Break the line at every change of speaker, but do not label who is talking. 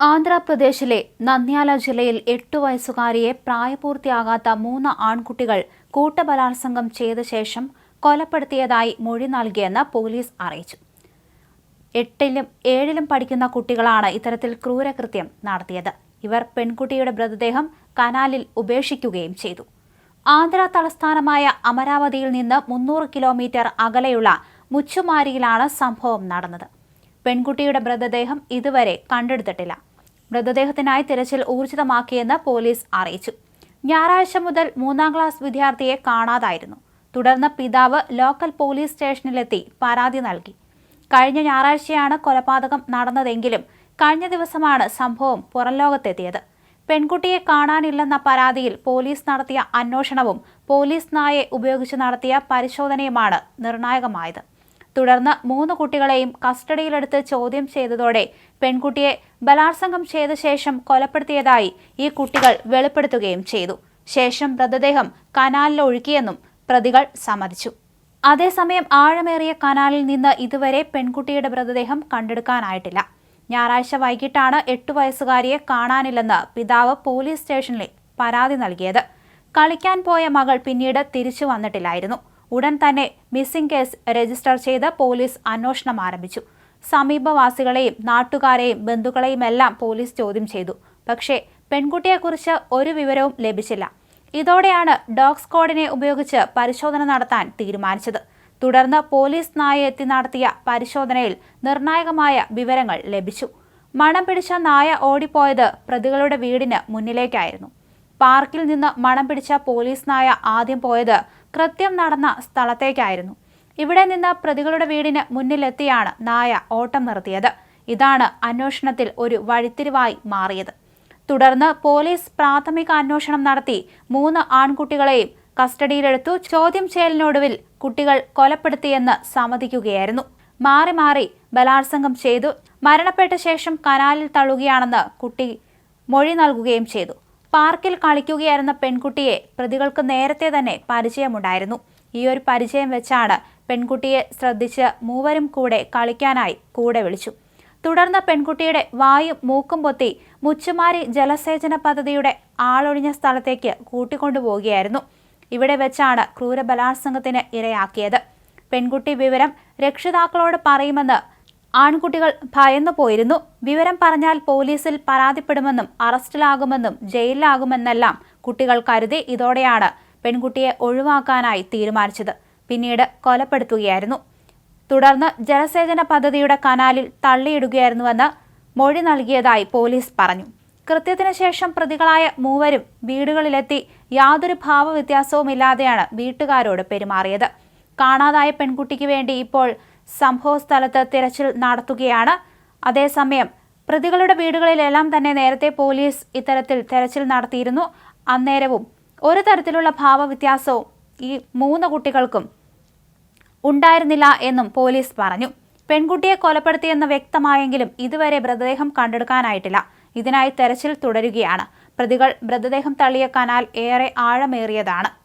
ആന്ധ്രാപ്രദേശിലെ നന്ദ്യാല ജില്ലയിൽ എട്ടു വയസ്സുകാരിയെ പ്രായപൂർത്തിയാകാത്ത മൂന്ന് ആൺകുട്ടികൾ കൂട്ടബലാത്സംഗം ചെയ്ത ശേഷം കൊലപ്പെടുത്തിയതായി മൊഴി നൽകിയെന്ന് പോലീസ് അറിയിച്ചു. എട്ടിലും ഏഴിലും പഠിക്കുന്ന കുട്ടികളാണ് ഇത്തരത്തിൽ ക്രൂരകൃത്യം നടത്തിയത്. ഇവർ പെൺകുട്ടിയുടെ മൃതദേഹം കനാലിൽ ഉപേക്ഷിക്കുകയും ചെയ്തു. ആന്ധ്ര തലസ്ഥാനമായ അമരാവതിയിൽ നിന്ന് മുന്നൂറ് കിലോമീറ്റർ അകലെയുള്ള മുച്ചുമാരിയിലാണ് സംഭവം നടന്നത്. പെൺകുട്ടിയുടെ മൃതദേഹം ഇതുവരെ കണ്ടെടുത്തിട്ടില്ല. മൃതദേഹത്തിനായി തിരച്ചിൽ ഊർജിതമാക്കിയെന്ന് പോലീസ് അറിയിച്ചു. ഞായറാഴ്ച മുതൽ മൂന്നാം ക്ലാസ് വിദ്യാർത്ഥിയെ കാണാതായിരുന്നു. തുടർന്ന് പിതാവ് ലോക്കൽ പോലീസ് സ്റ്റേഷനിലെത്തി പരാതി നൽകി. കഴിഞ്ഞ ഞായറാഴ്ചയാണ് കൊലപാതകം നടന്നതെങ്കിലും കഴിഞ്ഞ ദിവസമാണ് സംഭവം പുറംലോകത്തെത്തിയത് പെൺകുട്ടിയെ കാണാനില്ലെന്ന പരാതിയിൽ പോലീസ് നടത്തിയ അന്വേഷണവും പോലീസ് നായെ ഉപയോഗിച്ച് നടത്തിയ പരിശോധനയുമാണ് നിർണായകമായത്. തുടർന്ന് മൂന്ന് കുട്ടികളെയും കസ്റ്റഡിയിലെടുത്ത് ചോദ്യം ചെയ്തതോടെ പെൺകുട്ടിയെ ബലാത്സംഗം ചെയ്ത ശേഷം കൊലപ്പെടുത്തിയതായി ഈ കുട്ടികൾ വെളിപ്പെടുത്തുകയും ചെയ്തു. ശേഷം മൃതദേഹം കനാലിൽ ഒഴുക്കിയെന്നും പ്രതികൾ സമ്മതിച്ചു. അതേസമയം ആഴമേറിയ കനാലിൽ നിന്ന് ഇതുവരെ പെൺകുട്ടിയുടെ മൃതദേഹം കണ്ടെടുക്കാനായിട്ടില്ല. ഞായറാഴ്ച വൈകിട്ടാണ് എട്ടു വയസ്സുകാരിയെ കാണാനില്ലെന്ന് പിതാവ് പോലീസ് സ്റ്റേഷനിൽ പരാതി നൽകിയത്. കളിക്കാൻ പോയ മകൾ പിന്നീട് തിരിച്ചു വന്നിട്ടില്ലായിരുന്നു. ഉടൻ തന്നെ മിസ്സിംഗ് കേസ് രജിസ്റ്റർ ചെയ്ത് പോലീസ് അന്വേഷണം ആരംഭിച്ചു. സമീപവാസികളെയും നാട്ടുകാരെയും ബന്ധുക്കളെയുമെല്ലാം പോലീസ് ചോദ്യം ചെയ്തു. പക്ഷേ പെൺകുട്ടിയെക്കുറിച്ച് ഒരു വിവരവും ലഭിച്ചില്ല. ഇതോടെയാണ് ഡോഗ് സ്ക്വാഡിനെ ഉപയോഗിച്ച് പരിശോധന നടത്താൻ തീരുമാനിച്ചത്. തുടർന്ന് പോലീസ് നായ എത്തി നടത്തിയ പരിശോധനയിൽ നിർണായകമായ വിവരങ്ങൾ ലഭിച്ചു. മണം പിടിച്ച നായ ഓടിപ്പോയത് പ്രതികളുടെ വീടിന് മുന്നിലേക്കായിരുന്നു. പാർക്കിൽ നിന്ന് മണം പിടിച്ച പോലീസ് നായ ആദ്യം പോയത് കൃത്യം നടന്ന സ്ഥലത്തേക്കായിരുന്നു. ഇവിടെ നിന്ന് പ്രതികളുടെ വീടിന് മുന്നിലെത്തിയാണ് നായ ഓട്ടം നിർത്തിയത്. ഇതാണ് അന്വേഷണത്തിൽ ഒരു വഴിത്തിരിവായി മാറിയത്. തുടർന്ന് പോലീസ് പ്രാഥമിക അന്വേഷണം നടത്തി മൂന്ന് ആൺകുട്ടികളെയും കസ്റ്റഡിയിലെടുത്തു. ചോദ്യം ചെയ്യലിനൊടുവിൽ കുട്ടികൾ കൊലപ്പെടുത്തിയെന്ന് സമ്മതിക്കുകയായിരുന്നു. മാറി മാറി ബലാത്സംഗം ചെയ്തു. മരണപ്പെട്ട ശേഷം കനാലിൽ തള്ളുകയാണെന്ന് കുട്ടി മൊഴി നൽകുകയും ചെയ്തു. പാർക്കിൽ കളിക്കുകയായിരുന്ന പെൺകുട്ടിയെ പ്രതികൾക്ക് നേരത്തെ തന്നെ പരിചയമുണ്ടായിരുന്നു. ഈ ഒരു പരിചയം വെച്ചാണ് പെൺകുട്ടിയെ ശ്രദ്ധിച്ച് മൂവരും കൂടെ കളിക്കാനായി കൂടെ വിളിച്ചു. തുടർന്ന് പെൺകുട്ടിയുടെ വായും മൂക്കും പൊത്തി മുച്ചുമാരി ജലസേചന പദ്ധതിയുടെ ആളൊഴിഞ്ഞ സ്ഥലത്തേക്ക് കൂട്ടിക്കൊണ്ടുപോവുകയായിരുന്നു. ഇവിടെ വെച്ചാണ് ക്രൂര ബലാത്സംഗത്തിന് ഇരയാക്കിയത്. പെൺകുട്ടി വിവരം രക്ഷിതാക്കളോട് പറയുമെന്ന് ആൺകുട്ടികൾ ഭയന്നു പോയിരുന്നു. വിവരം പറഞ്ഞാൽ പോലീസിൽ പരാതിപ്പെടുമെന്നും അറസ്റ്റിലാകുമെന്നും ജയിലിലാകുമെന്നെല്ലാം കുട്ടികൾ കരുതി ഇതോടെയാണ് പെൺകുട്ടിയെ ഒഴിവാക്കാനായി തീരുമാനിച്ചത്. പിന്നീട് കൊലപ്പെടുത്തുകയായിരുന്നു. തുടർന്ന് ജലസേചന പദ്ധതിയുടെ കനാലിൽ തള്ളിയിടുകയായിരുന്നുവെന്ന് മൊഴി നൽകിയതായി പോലീസ് പറഞ്ഞു. കൃത്യത്തിന് ശേഷം പ്രതികളായ മൂവരും വീടുകളിലെത്തി യാതൊരു ഭാവവ്യത്യാസവുമില്ലാതെയാണ് വീട്ടുകാരോട് പെരുമാറിയത്. കാണാതായ പെൺകുട്ടിക്ക് വേണ്ടി ഇപ്പോൾ സംഭവസ്ഥലത്ത് തിരച്ചിൽ നടത്തുകയാണ്. അതേസമയം പ്രതികളുടെ വീടുകളിലെല്ലാം തന്നെ നേരത്തെ പോലീസ് ഇത്തരത്തിൽ തെരച്ചിൽ നടത്തിയിരുന്നു. അന്നേരവും ഒരു തരത്തിലുള്ള ഭാവവ്യത്യാസവും ഈ മൂന്ന് കുട്ടികൾക്കും ഉണ്ടായിരുന്നില്ല എന്നും പോലീസ് പറഞ്ഞു. പെൺകുട്ടിയെ കൊലപ്പെടുത്തിയെന്ന് വ്യക്തമായെങ്കിലും ഇതുവരെ മൃതദേഹം കണ്ടെടുക്കാനായിട്ടില്ല. ഇതിനായി തെരച്ചിൽ തുടരുകയാണ്. പ്രതികൾ മൃതദേഹം തള്ളിയ കനാൽ ഏറെ ആഴമേറിയതാണ്.